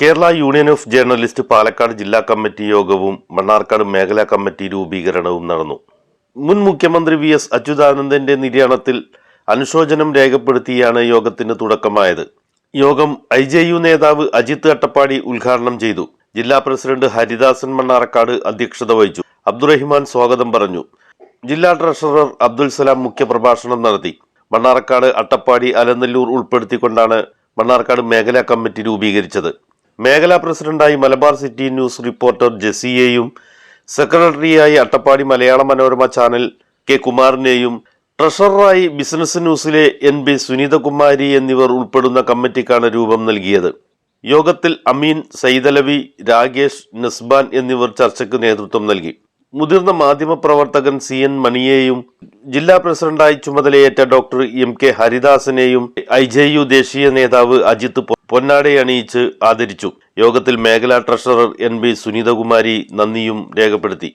Kerala union of journalist Palakkad ജില്ലാ committee യോഗവും മണ്ണാർക്കാട് മേഖലാ കമ്മിറ്റി രൂപീകരണവും നടന്നു. മുൻ മുഖ്യമന്ത്രി വി എസ് അച്യുതാനന്ദന്റെ നിര്യാണത്തിൽ അനുശോചനം രേഖപ്പെടുത്തിയാണ് യോഗത്തിന് തുടക്കമായത്. യോഗം ഐ ജെ യു നേതാവ് അജിത് അട്ടപ്പാടി ഉദ്ഘാടനം ചെയ്തു. ജില്ലാ പ്രസിഡന്റ് ഹരിദാസൻ മണ്ണാർക്കാട് അധ്യക്ഷത വഹിച്ചു. അബ്ദുറഹിമാൻ സ്വാഗതം പറഞ്ഞു. ജില്ലാ ട്രഷറർ അബ്ദുൽ സലാം മുഖ്യപ്രഭാഷണം നടത്തി. മണ്ണാർക്കാട് അട്ടപ്പാടി അലനല്ലൂർ ഉൾപ്പെടുത്തിക്കൊണ്ടാണ് മണ്ണാർക്കാട് മേഖലാ കമ്മിറ്റി രൂപീകരിച്ചത്. മേഖലാ പ്രസിഡന്റായി മലബാർ സിറ്റി ന്യൂസ് റിപ്പോർട്ടർ ജെസിയെയും സെക്രട്ടറിയായി അട്ടപ്പാടി മലയാള മനോരമ ചാനൽ കെ കുമാറിനെയും ട്രഷററായി ബിസിനസ് ന്യൂസിലെ എൻ ബി സുനീതകുമാരി എന്നിവർ ഉൾപ്പെടുന്ന കമ്മിറ്റിക്കാണ് രൂപം നൽകിയത്. യോഗത്തിൽ അമീൻ സൈദലവി രാകേഷ് നസ്ബാൻ എന്നിവർ ചർച്ചയ്ക്ക് നേതൃത്വം നൽകി. മുതിർന്ന മാധ്യമപ്രവർത്തകൻ സി എൻ മണിയെയും ജില്ലാ പ്രസിഡന്റായി ചുമതലയേറ്റ ഡോക്ടർ എം കെ ഹരിദാസിനെയും ഐ ജെ യു ദേശീയ നേതാവ് അജിത്ത് പൊ- പൊന്നാടയണിയിച്ച് ആദരിച്ചു. യോഗത്തിൽ മേഖലാ ട്രഷറർ എൻ ബി സുനിതകുമാരി നന്ദിയും രേഖപ്പെടുത്തി.